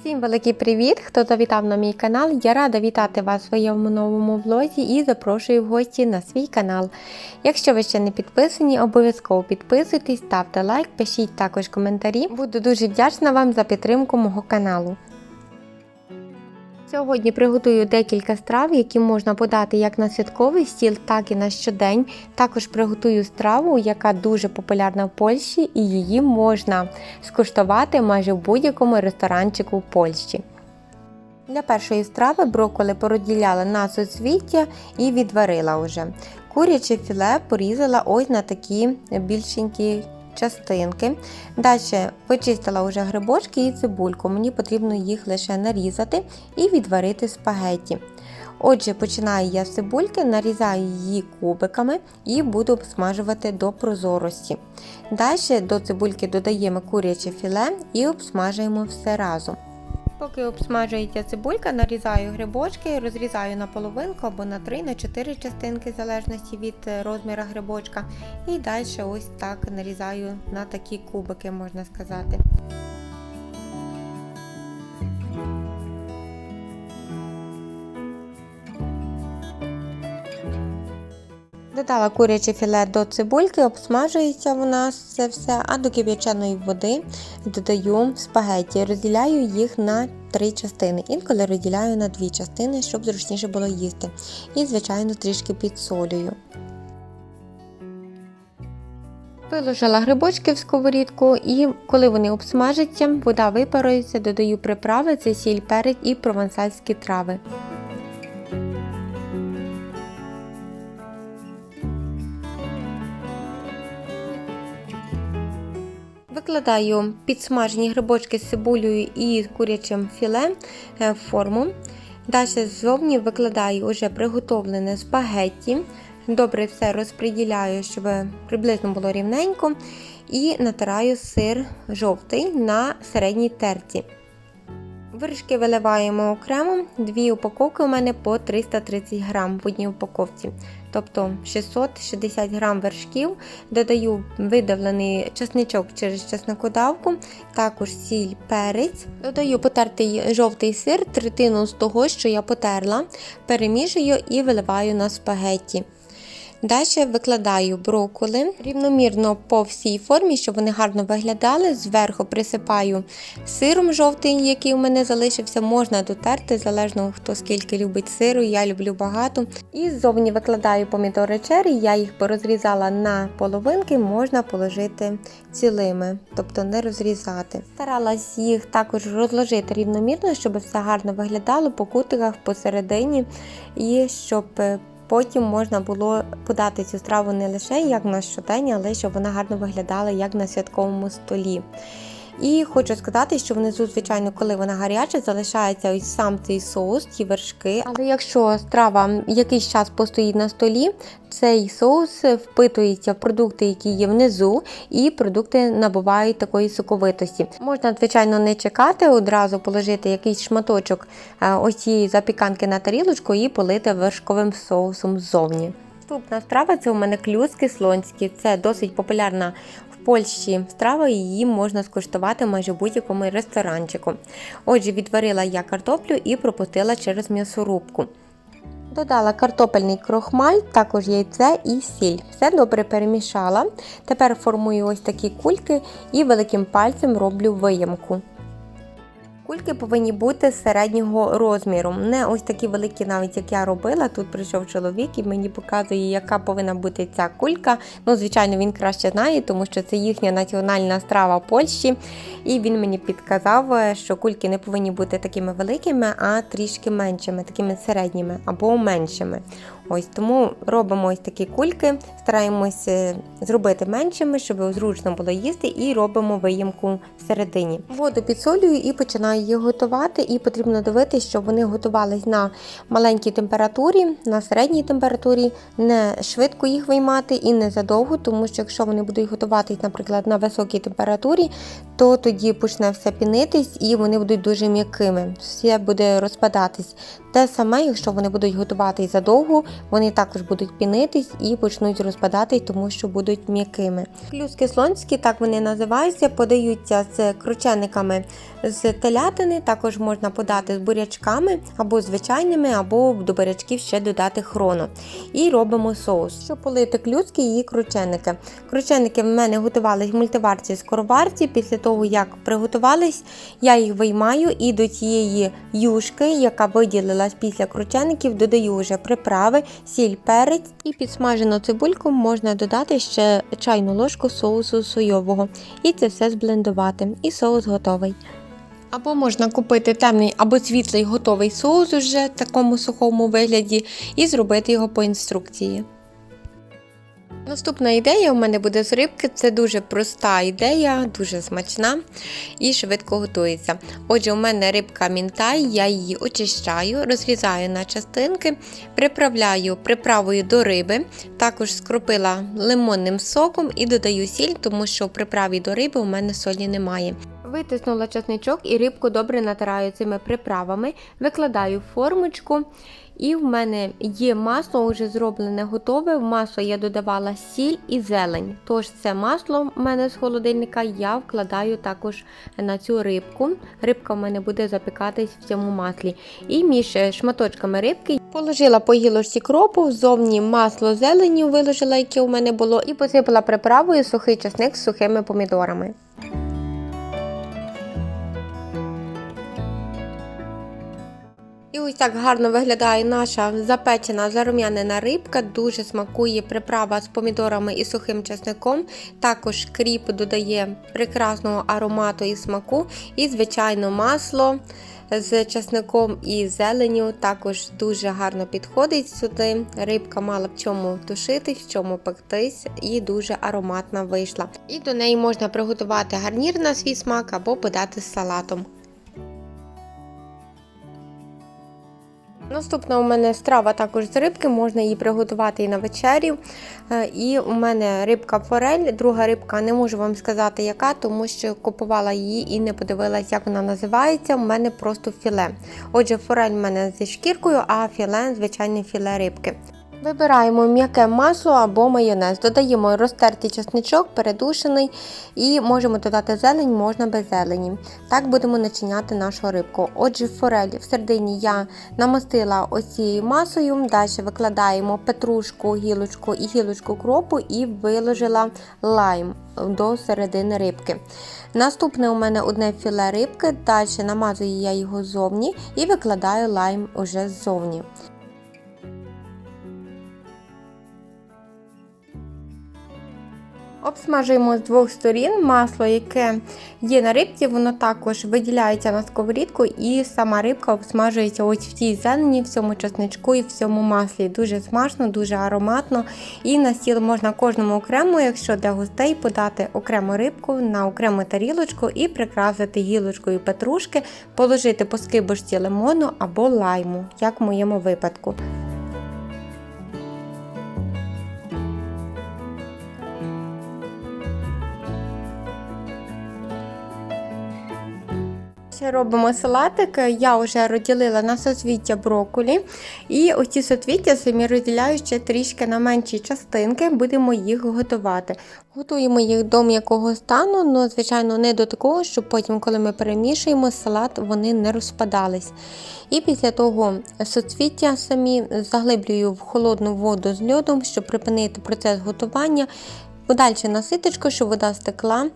Всім великий привіт! Хто завітав на мій канал. Я рада вітати вас в своєму новому влозі і запрошую в гості на свій канал. Якщо ви ще не підписані, обов'язково підписуйтесь, ставте лайк, пишіть також коментарі. Буду дуже вдячна вам за підтримку мого каналу. Сьогодні приготую декілька страв, які можна подати як на святковий стіл, так і на щодень. Також приготую страву, яка дуже популярна в Польщі, і її можна скуштувати майже в будь-якому ресторанчику в Польщі. Для першої страви брокколи породіляла на суцвіття і відварила вже. Куряче філе порізала ось на такі більшенькі частинки. Далі почистила вже грибочки і цибульку. Мені потрібно їх лише нарізати і відварити спагетті. Отже, починаю я з цибульки, нарізаю її кубиками і буду обсмажувати до прозорості. Далі до цибульки додаємо куряче філе і обсмажуємо все разом. Поки обсмажується цибулька, нарізаю грибочки, розрізаю на половинку або на 3 на 4 частинки, в залежності від розміра грибочка. І далі ось так нарізаю на такі кубики, можна сказати. Додала куряче філе до цибульки, обсмажується у нас це все, а до кип'яченої води додаю спагетті, розділяю їх на три частини. Інколи розділяю на дві частини, щоб зручніше було їсти. І, звичайно, трішки підсолюю. Виложила грибочки в сковорідку і коли вони обсмажаться, вода випарується, додаю приправи, це сіль, перець і провансальські трави. Викладаю підсмажені грибочки з цибулею і курячим філе в форму. Далі ззовні викладаю вже приготовлене спагетті. Добре все розподіляю, щоб приблизно було рівненько. І натираю сир жовтий на середній терці. Вершки виливаємо окремо, дві упаковки у мене по 330 грам в одній упаковці. Тобто 660 грам вершків, додаю видавлений чесничок через чесникодавку, також сіль, перець, додаю потертий жовтий сир, третину з того, що я потерла, перемішую і виливаю на спагетті. Далі викладаю брокколи рівномірно по всій формі, щоб вони гарно виглядали. Зверху присипаю сиром жовтим, який у мене залишився, можна дотерти, залежно хто скільки любить сиру, я люблю багато. І ззовні викладаю помідори черрі, я їх порозрізала на половинки, можна положити цілими, тобто не розрізати. Старалась їх також розложити рівномірно, щоб все гарно виглядало по кутиках посередині і щоб Потім можна було подати цю страву не лише як на щодень, але щоб вона гарно виглядала як на святковому столі. І хочу сказати, що внизу, звичайно, коли вона гаряча, залишається ось сам цей соус, ті вершки. Але якщо страва якийсь час постоїть на столі, цей соус впитується в продукти, які є внизу, і продукти набувають такої соковитості. Можна, звичайно, не чекати, одразу положити якийсь шматочок ось цієї запіканки на тарілочку і полити вершковим соусом ззовні. Наступна страва це у мене клюски слонські. Це досить популярна Польщі страва, її можна скуштувати майже в будь-якому ресторанчику. Отже, відварила я картоплю і пропустила через м'ясорубку. Додала картопельний крохмаль, також яйце і сіль. Все добре перемішала. Тепер формую ось такі кульки і великим пальцем роблю виямку. Кульки повинні бути середнього розміру. Не ось такі великі, навіть як я робила. Тут прийшов чоловік і мені показує, яка повинна бути ця кулька. Ну, звичайно, він краще знає, тому що це їхня національна страва Польщі. І він мені підказав, що кульки не повинні бути такими великими, а трішки меншими, такими середніми або меншими. Ось Тому робимо ось такі кульки, стараємося зробити меншими, щоб зручно було їсти, і робимо виїмку всередині. Воду підсолюю і починаю їх готувати. І потрібно дивитися, щоб вони готувались на маленькій температурі, на середній температурі, не швидко їх виймати і не задовго, тому що якщо вони будуть готуватись, наприклад, на високій температурі, то тоді почне все пінитись і вони будуть дуже м'якими. Все буде розпадатись. Те саме, якщо вони будуть готуватись задовго, вони також будуть пінитись і почнуть розпадатись, тому що будуть м'якими. Клюски слонські, так вони називаються, подаються з кручениками з теля курятини, також можна подати з бурячками або звичайними, або до бурячків ще додати хрону. І робимо соус. Щоб полити клюцки і крученики. Крученики в мене готувались в мультиварці скороварці. Після того, як приготувались, я їх виймаю і до цієї юшки, яка виділилась після кручеників, додаю вже приправи, сіль, перець і підсмажену цибульку можна додати ще чайну ложку соусу сойового. І це все зблендувати. І соус готовий. Або можна купити темний або світлий готовий соус уже в такому сухому вигляді і зробити його по інструкції. Наступна ідея у мене буде з рибки. Це дуже проста ідея, дуже смачна і швидко готується. Отже, у мене рибка мінтай, я її очищаю, розрізаю на частинки, приправляю приправою до риби, також скропила лимонним соком і додаю сіль, тому що в приправі до риби у мене солі немає. Витиснула чесничок і рибку добре натираю цими приправами, викладаю в формочку. І в мене є масло вже зроблене готове. В масло я додавала сіль і зелень. Тож це масло в мене з холодильника я вкладаю також на цю рибку. Рибка в мене буде запікатись в цьому маслі. І між шматочками рибки положила по гілочці кропу, зовні масло зеленю виложила, яке у мене було, і посипала приправою сухий часник з сухими помідорами. І ось так гарно виглядає наша запечена зарум'янена рибка. Дуже смакує приправа з помідорами і сухим чесником. Також кріп додає прекрасного аромату і смаку. І, звичайно, масло з чесником і зеленю також дуже гарно підходить сюди. Рибка мала в чому тушитись, в чому пектись, і дуже ароматна вийшла. І до неї можна приготувати гарнір на свій смак або подати з салатом. Наступна у мене страва також з рибки, можна її приготувати і на вечерю. Е, І у мене рибка форель, друга рибка, не можу вам сказати, яка, тому що купувала її і не подивилась, як вона називається. У мене просто філе. Отже, форель у мене зі шкіркою, а філе звичайне філе рибки. Вибираємо м'яке масло або майонез. Додаємо розтертий чесничок, передушений, і можемо додати зелень, можна без зелені. Так будемо начиняти нашу рибку. Отже, форель в середині я намастила ось цією масою. Далі викладаємо петрушку, гілочку і гілочку кропу і виложила лайм до середини рибки. Наступне у мене одне філе рибки, далі намазую я його ззовні і викладаю лайм уже ззовні. Обсмажуємо з двох сторін масло, яке є на рибці, воно також виділяється на сковорідку, і сама рибка обсмажується ось в цій зелені, в цьому чесничку і в цьому маслі. Дуже смачно, дуже ароматно. І на стіл можна кожному окремо, якщо для гостей подати окрему рибку на окрему тарілочку і прикрасити гілочкою петрушки, положити по скибочці лимону або лайму, як в моєму випадку. Робимо салатик. Я вже розділила на соцвіття брокколі. І оці соцвіття самі розділяю ще трішки на менші частинки, будемо їх готувати. Готуємо їх до м'якого стану, але, звичайно, не до такого, щоб потім, коли ми перемішуємо салат, вони не розпадались. І після того соцвіття самі заглиблюю в холодну воду з льодом, щоб припинити процес готування. Подальше на ситочку, щоб вода стекла.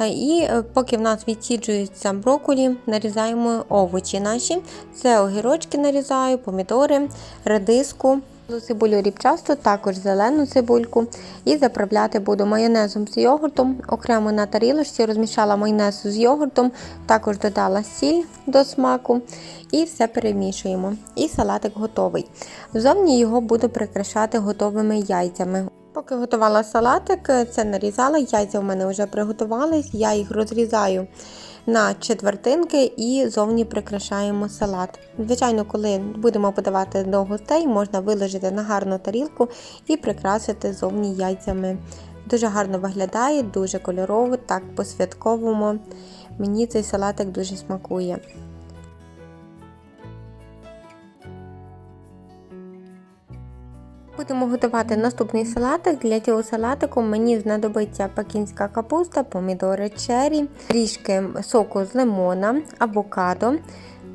Е, І е, поки в нас відсіджуються брокколі, нарізаємо овочі наші. Це огірочки нарізаю, помідори, редиску. Цибулю рібчасту, також зелену цибульку. І заправляти буду майонезом з йогуртом. Окремо на тарілочці розмішала майонез з йогуртом, також додала сіль до смаку і все перемішуємо. І салатик готовий. Зовні його буду прикрашати готовими яйцями. Поки готувала салатик, це нарізала, яйця в мене вже приготувались, я їх розрізаю на четвертинки і зовні прикрашаємо салат. Звичайно, коли будемо подавати до гостей, можна виложити на гарну тарілку і прикрасити зовні яйцями. Дуже гарно виглядає, дуже кольорово, так по-святковому. Мені цей салатик дуже смакує. Будемо готувати наступний салатик. Для цього салатику мені знадобиться пекінська капуста, помідори черрі, трішки соку з лимона, авокадо,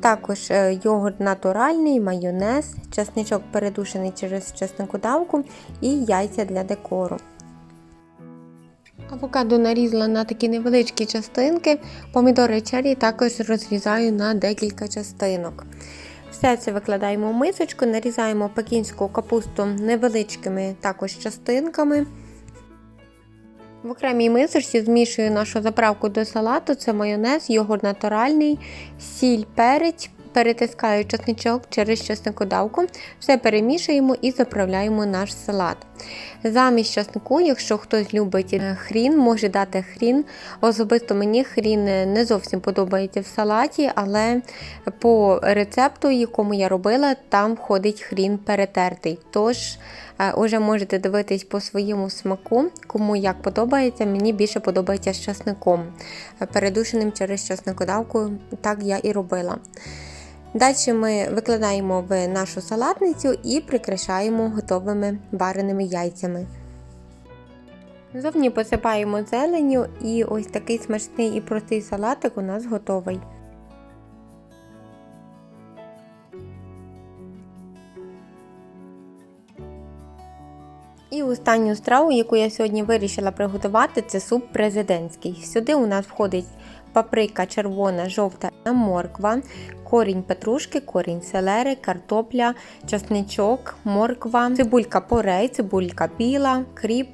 також е, йогурт натуральний, майонез, чесничок передушений через чесникодавку і яйця для декору. Авокадо нарізала на такі невеличкі частинки, помідори черрі також розрізаю на декілька частинок. Все це викладаємо в мисочку, нарізаємо пекінську капусту невеличкими також частинками. В окремій мисочці змішую нашу заправку до салату, це майонез, йогурт натуральний, сіль, перець, перетискаю чесничок через чесникодавку, все перемішуємо і заправляємо наш салат. Замість чеснику, якщо хтось любить е, хрін, може дати хрін. Особисто мені хрін не зовсім подобається в салаті, але по рецепту, якому я робила, там входить хрін перетертий. Тож вже можете дивитись по своєму смаку, кому як подобається. Мені більше подобається з чесником, е, передушеним через чесникодавку, так я і робила. Далі ми викладаємо в нашу салатницю і прикрашаємо готовими вареними яйцями. Зовні посипаємо зеленню і ось такий смачний і простий салатик у нас готовий. І останню страву, яку я сьогодні вирішила приготувати, це суп президентський. Сюди у нас входить паприка червона, жовта морква, корінь петрушки, корінь селери, картопля, часничок, морква, цибулька порей, цибулька біла, кріп.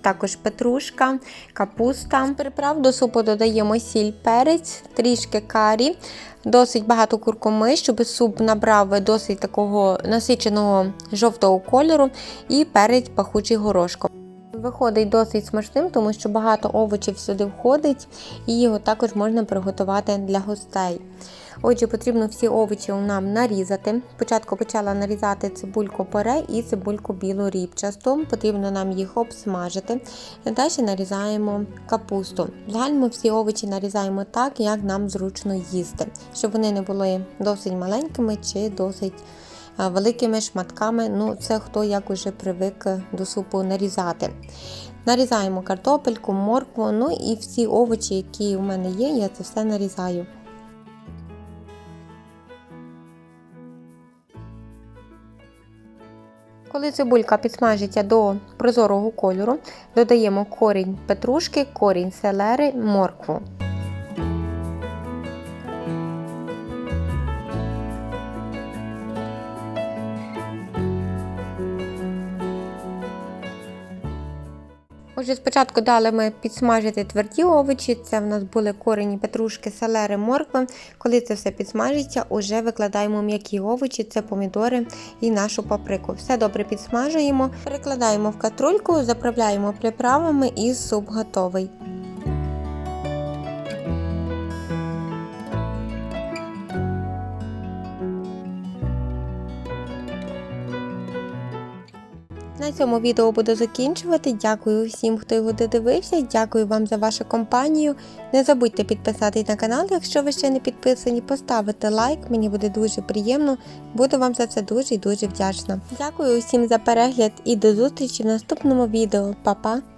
Також петрушка, капуста. З приправ до супу додаємо сіль, перець, трішки карі, досить багато куркуми, щоб суп набрав досить такого насиченого жовтого кольору і перець пахучий горошком. Виходить досить смачним, тому що багато овочів сюди входить, і його також можна приготувати для гостей. Отже, потрібно всі овочі нам нарізати. Спочатку почала нарізати цибульку поре і цибульку білу рібчасту. Потрібно нам їх обсмажити. Далі нарізаємо капусту. Загально всі овочі нарізаємо так, як нам зручно їсти, щоб вони не були досить маленькими чи досить великими шматками. Ну, це хто як уже привик до супу нарізати. Нарізаємо картопельку, моркву, ну і всі овочі, які у мене є, я це все нарізаю. Коли цибулька підсмажиться до прозорого кольору, додаємо корінь петрушки, корінь селери, моркву. Отже, спочатку дали ми підсмажити тверді овочі, це в нас були корені петрушки, селери, моркви. Коли це все підсмажиться, уже викладаємо м'які овочі, це помідори і нашу паприку. Все добре підсмажуємо, перекладаємо в катрульку, заправляємо приправами і суп готовий. На цьому відео буду закінчувати. Дякую всім, хто його додивився. Дякую вам за вашу компанію. Не забудьте підписатись на канал, якщо ви ще не підписані, поставити лайк, мені буде дуже приємно. Буду вам за це дуже і дуже вдячна. Дякую усім за перегляд і до зустрічі в наступному відео. Па-па!